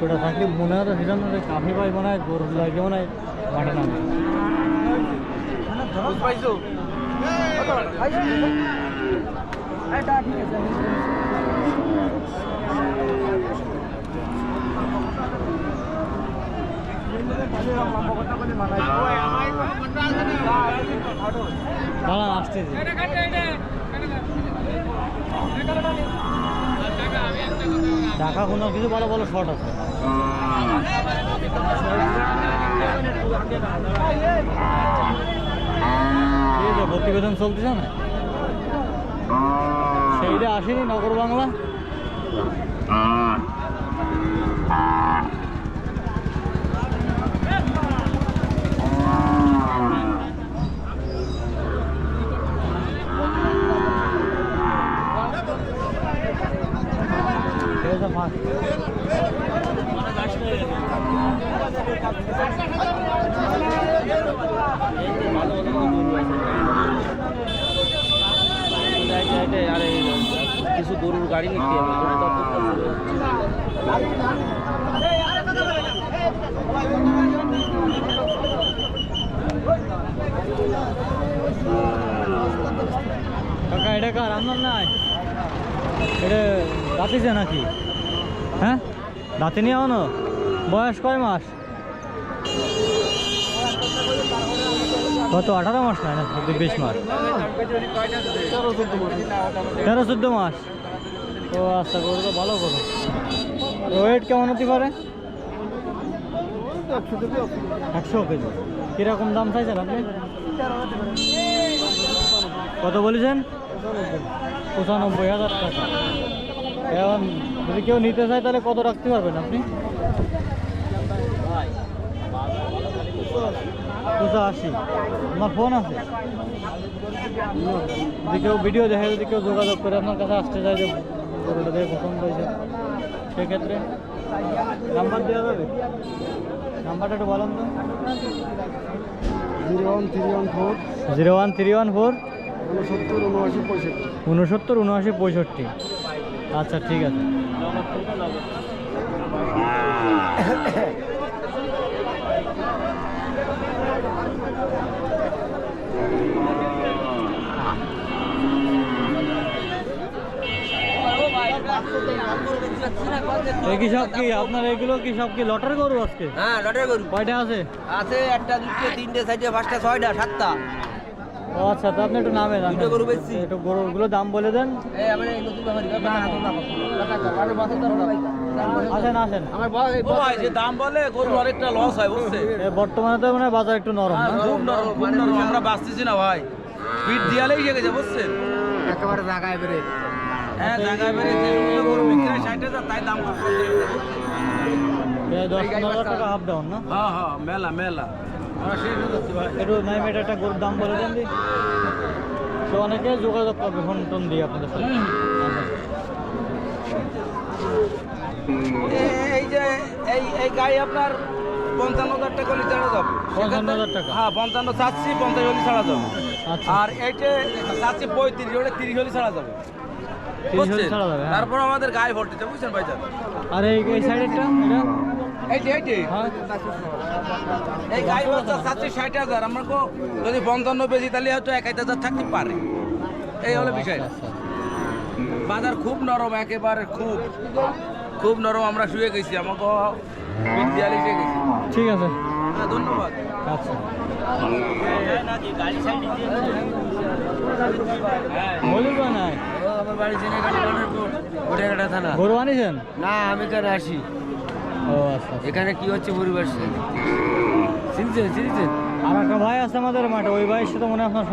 সত্যটা থাকলে মনে হয় সেজন্য কাফি পাই মনে হয় গরুর লাগে মনে হয় মাঠে নামে টাকা কোনো কিছু ভালো ভালো শর্ট আছে। প্রতিবেদন চলতেছে না? সেইটা আসেনি নগর বাংলা? ফাঁক কিছু গরুর গাড়ি হবে কাকা এটা কার? আপনার নাই। এটা দাঁতিছে নাকি? হ্যাঁ? দাঁতি নিয়ে আনো। বয়স কয় মাস? কত আঠারো মাস না বিশ মাস। তেরো, চোদ্দ মাস। ও আচ্ছা গরু তো ভালো করো ওয়েট কেমন হতে পারে? একশো কেজি। কীরকম দাম চাইছেন আপনি? কত বলেছেন? পঁচানব্বই হাজার টাকা। এখন যদি কেউ নিতে চায় তাহলে কত রাখতে পারবেন আপনি? দুশো আশি। আমার ফোন আছে। যদি কেউ ভিডিও দেখে যদি কেউ যোগাযোগ করে আপনার কাছে আসতে চায় যে গরুটা দেখে পছন্দ হয়েছে সেক্ষেত্রে নাম্বার দেওয়া যাবে? নাম্বারটা একটু বলেন তো। Zero one three one four zero one three one four উনসত্তর উনআশি পঁয়ষট্টি। উনসত্তর উনআশি পঁয়ষট্টি। আচ্ছা ঠিক আছে। কি সব কি আপনার এগুলো কি সব কি লটার গরু আজকে? হ্যাঁ লটের গরু। কয়টা আছে? আছে একটা দুটো তিনটে চারটে পাঁচটা ছয়টা সাতটা। ও আচ্ছা তো আপনি একটু নামে দুটো গরু বেচছি। একটু গরুগুলো দাম বলে দেন। এই আমার এই নতুন ব্যাপারী। না আসেন আসেন। আমার ভাই যে দাম বলে গরুর অনেকটা লস হয় বুঝছে? বর্তমানে তো মানে বাজার একটু নরম না? খুব নরম খুব নরম আমরা বাঁচতেছি না ভাই। পিঠ দিয়ালেই এসে গেছে বুঝছেন একেবারে জায়গায় বেরে হ্যাঁ জায়গায় বেড়ে যে গরু বিক্রি হয় ষাট হাজার তাই দাম। দশ পনেরো হাজার টাকা হাফ ডাউন না? হ্যাঁ হ্যাঁ মেলা মেলা। একটু নাইমেট একটা গরুর দাম বলে দেন দি তো অনেকে যোগাযোগ করবে ফোন টোন দিয়ে আপনাদের সাথে। এই যে এই এই গাই আপনার পঞ্চান্ন হাজার টাকা হলে ছাড়া যাবে। পঞ্চান্ন হাজার টাকা? হ্যাঁ পঞ্চান্ন চাচ্ছি পঞ্চাশ হলে ছাড়া যাবে। আচ্ছা। আর এইটা চাচ্ছি পঁয়ত্রিশ ওটা তিরিশ হলে ছাড়া যাবে। হ্যাঁ। তারপর আমাদের গায়ে ভর্তিতে বুঝছেন ভাই আর এই সাইডেরটা এই হ্যাঁ গাই বাচ্চা চাচ্ছি ষাট হাজার। আমরা কো যদি পঞ্চান্ন বেশি তাহলে হয়তো এক হাজার থাকতে পারে। এই হলো বিষয়টা আচ্ছা, বাজার খুব নরম একেবারে খুব। খুব নরম আমরা শুয়ে গেছি। আমাকে বিদ্যালয় শুয়ে গেছি। ঠিক আছে। হ্যাঁ, ধন্যবাদ। আচ্ছা। তো নাই? আমার বাড়ি থানা গরু আনিছেন না আমি কেন আসি। আচ্ছা এখানে কি হচ্ছে পরিবার চিনছেন চিনছেন আর একটা ভাই আছে আমাদের মাঠে ওই ভাইয়ের সাথে মনে হয় আপনার